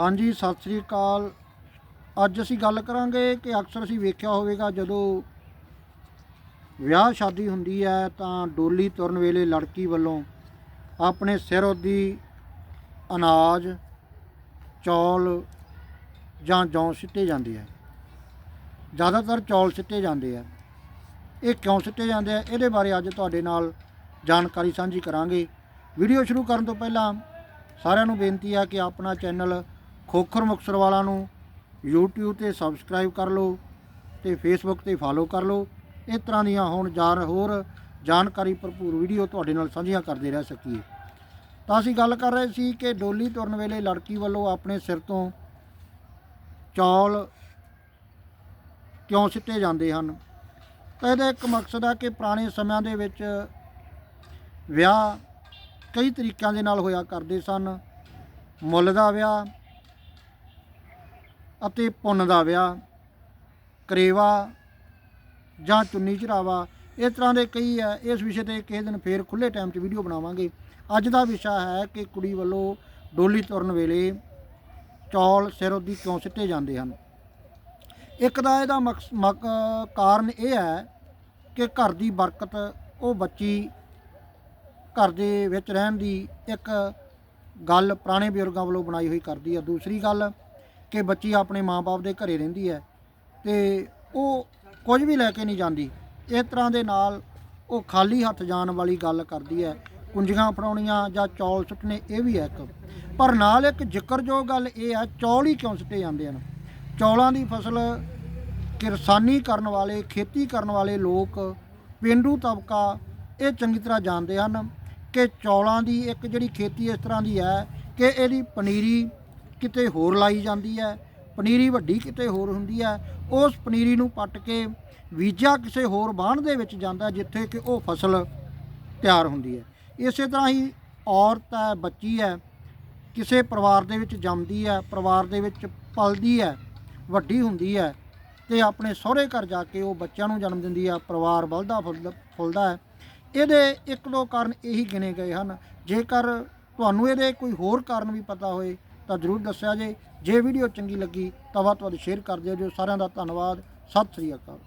ਹਾਂਜੀ, ਸਤਿ ਸ੍ਰੀ ਅਕਾਲ। ਅੱਜ ਅਸੀਂ ਗੱਲ ਕਰਾਂਗੇ ਕਿ ਅਕਸਰ ਅਸੀਂ ਵੇਖਿਆ ਹੋਵੇਗਾ, ਜਦੋਂ ਵਿਆਹ ਸ਼ਾਦੀ ਹੁੰਦੀ ਹੈ ਤਾਂ ਡੋਲੀ ਤੁਰਨ ਵੇਲੇ ਲੜਕੀ ਵੱਲੋਂ ਆਪਣੇ ਸਿਰ ਉੱਦੀ ਅਨਾਜ, ਚੌਲ ਜਾਂ ਜੌਂ ਸਿੱਟੇ ਜਾਂਦੇ ਆ। ਜ਼ਿਆਦਾਤਰ ਚੌਲ ਸਿੱਟੇ ਜਾਂਦੇ ਆ। ਇਹ ਕਿਉਂ ਸਿੱਟੇ ਜਾਂਦੇ ਆ? ਇਹਦੇ ਬਾਰੇ ਅੱਜ ਤੁਹਾਡੇ ਨਾਲ ਜਾਣਕਾਰੀ ਸਾਂਝੀ ਕਰਾਂਗੇ। ਵੀਡੀਓ ਸ਼ੁਰੂ ਕਰਨ ਤੋਂ ਪਹਿਲਾਂ ਸਾਰਿਆਂ ਨੂੰ ਬੇਨਤੀ ਹੈ ਕਿ ਆਪਣਾ ਚੈਨਲ ਖੋਖਰ ਮੁਕਤਸਰ ਵਾਲਾ ਨੂੰ YouTube ਤੇ ਸਬਸਕ੍ਰਾਈਬ ਕਰ ਲਓ ਤੇ Facebook ਤੇ ਫਾਲੋ ਕਰ ਲਓ। ਇਸ ਤਰ੍ਹਾਂ ਦੀਆਂ ਹੁਣ ਜਾਰ ਹੋਰ ਜਾਣਕਾਰੀ ਭਰਪੂਰ ਵੀਡੀਓ ਤੁਹਾਡੇ ਨਾਲ ਸਾਂਝੀਆਂ ਕਰਦੇ ਰਹਿ ਸਕੀਏ। ਤਾਂ ਅਸੀਂ ਗੱਲ ਕਰ ਰਹੇ ਸੀ ਕਿ ਡੋਲੀ ਤੁਰਨ ਵੇਲੇ ਲੜਕੀ ਵੱਲੋਂ ਆਪਣੇ ਸਿਰ ਤੋਂ ਚੌਲ ਕਿਉਂ ਸਿੱਟੇ ਜਾਂਦੇ ਹਨ? ਤਾਂ ਇਹਦਾ ਇੱਕ ਮਕਸਦ ਹੈ ਕਿ ਪੁਰਾਣੇ ਸਮਿਆਂ ਦੇ ਵਿੱਚ ਵਿਆਹ ਕਈ ਤਰੀਕਿਆਂ ਦੇ ਨਾਲ ਹੋਇਆ ਕਰਦੇ ਸਨ। ਮੁੱਲ ਦਾ ਵਿਆਹ ਅਤੇ ਪੁੰਨ ਦਾ ਵਿਆਹ, ਕਰੇਵਾ ਜਾਂ ਚੁੰਨੀ ਚੜਾਵਾ, ਇਸ ਤਰ੍ਹਾਂ ਦੇ ਕਈ ਹੈ ਇਸ ਵਿਸ਼ੇ ਤੇ ਕਿਸੇ ਦਿਨ ਫੇਰ ਖੁੱਲੇ ਟਾਈਮ 'ਚ ਵੀਡੀਓ ਬਣਾਵਾਂਗੇ। ਅੱਜ ਦਾ ਵਿਸ਼ਾ ਹੈ ਕਿ ਕੁੜੀ ਵੱਲੋਂ ਡੋਲੀ ਤੁਰਨ ਵੇਲੇ ਚੌਲ ਸਿਰ ਉੱਦੀ ਕਿਉਂ ਸਿੱਟੇ ਜਾਂਦੇ ਹਨ। ਇੱਕ ਦਾ ਇਹਦਾ ਮਕਸ- ਮਕ, ਕਾਰਨ ਇਹ ਹੈ ਕਿ ਘਰ ਦੀ ਬਰਕਤ, ਉਹ ਬੱਚੀ ਘਰ ਦੇ ਵਿੱਚ ਰਹਿਣ ਦੀ ਇੱਕ ਗੱਲ ਪੁਰਾਣੇ ਬਜ਼ੁਰਗਾਂ ਵੱਲੋਂ ਬਣਾਈ ਹੋਈ ਕਰਦੀ ਹੈ ਦੂਸਰੀ ਗੱਲ ਕਿ ਬੱਚੀ ਆਪਣੇ ਮਾਪੇ ਦੇ ਘਰੇ ਰਹਿੰਦੀ ਹੈ ਤੇ ਉਹ ਕੁਝ ਵੀ ਲੈ ਕੇ ਨਹੀਂ ਜਾਂਦੀ। ਇਸ ਤਰ੍ਹਾਂ ਦੇ ਨਾਲ ਉਹ ਖਾਲੀ ਹੱਥ ਜਾਣ ਵਾਲੀ ਗੱਲ ਕਰਦੀ ਹੈ। ਕੁੰਜੀਆਂ ਫੜਾਉਣੀਆਂ ਜਾਂ ਚੌਲ ਸੁੱਟਣੇ, ਇਹ ਵੀ ਹੈ ਇੱਕ। ਪਰ ਨਾਲ ਇੱਕ ਜ਼ਿਕਰਯੋਗ ਗੱਲ ਇਹ ਹੈ, ਚੌਲ ਹੀ ਕਿਉਂ ਸੁੱਟੇ ਜਾਂਦੇ ਹਨ? ਚੌਲਾਂ ਦੀ ਫਸਲ ਕਿਰਸਾਨੀ ਕਰਨ ਵਾਲੇ, ਖੇਤੀ ਕਰਨ ਵਾਲੇ ਲੋਕ, ਪੇਂਡੂ ਤਬਕਾ, ਇਹ ਚੰਗੀ ਤਰ੍ਹਾਂ ਜਾਣਦੇ ਹਨ ਕਿ ਚੌਲਾਂ ਦੀ ਇੱਕ ਜਿਹੜੀ ਖੇਤੀ ਇਸ ਤਰ੍ਹਾਂ ਦੀ ਹੈ ਕਿ ਇਹਦੀ ਪਨੀਰੀ ਕਿਤੇ ਹੋਰ ਲਾਈ ਜਾਂਦੀ ਹੈ, ਪਨੀਰੀ ਵੱਡੀ ਕਿਤੇ ਹੋਰ ਹੁੰਦੀ ਹੈ, ਉਸ ਪਨੀਰੀ ਨੂੰ ਪੱਟ ਕੇ ਵੀਜਾ ਕਿਸੇ ਹੋਰ ਬਾਣ ਦੇ ਵਿੱਚ ਜਾਂਦਾ ਜਿੱਥੇ ਕਿ ਉਹ ਫਸਲ ਤਿਆਰ ਹੁੰਦੀ ਹੈ। ਇਸੇ ਤਰ੍ਹਾਂ ਹੀ ਔਰਤ ਹੈ, ਬੱਚੀ ਹੈ, ਕਿਸੇ ਪਰਿਵਾਰ ਦੇ ਵਿੱਚ ਜੰਮਦੀ ਹੈ, ਪਰਿਵਾਰ ਦੇ ਵਿੱਚ ਪਲਦੀ ਹੈ, ਵੱਡੀ ਹੁੰਦੀ ਹੈ ਤੇ ਆਪਣੇ ਸਹੁਰੇ ਘਰ ਜਾ ਕੇ ਉਹ ਬੱਚਿਆਂ ਨੂੰ ਜਨਮ ਦਿੰਦੀ ਹੈ, ਪਰਿਵਾਰ ਬਲਦਾ ਫੁੱਲਦਾ ਹੈ। ਇਹਦੇ ਇੱਕ ਦੋ ਕਾਰਨ ਇਹੀ ਗਿਣੇ ਗਏ ਹਨ। ਜੇਕਰ ਤੁਹਾਨੂੰ ਇਹਦੇ ਕੋਈ ਹੋਰ ਕਾਰਨ ਵੀ ਪਤਾ ਹੋਏ ਤਾਂ ਜਰੂਰ ਦੱਸਿਆ ਜੇ। ਜੇ ਵੀਡੀਓ ਚੰਗੀ ਲੱਗੀ ਤਾਂ ਵੱਧ ਤੋਂ ਵੱਧ ਸ਼ੇਅਰ ਕਰ ਦਿਓ। ਜੋ ਸਾਰਿਆਂ ਦਾ ਧੰਨਵਾਦ। ਸਤਿ ਸ੍ਰੀ ਅਕਾਲ।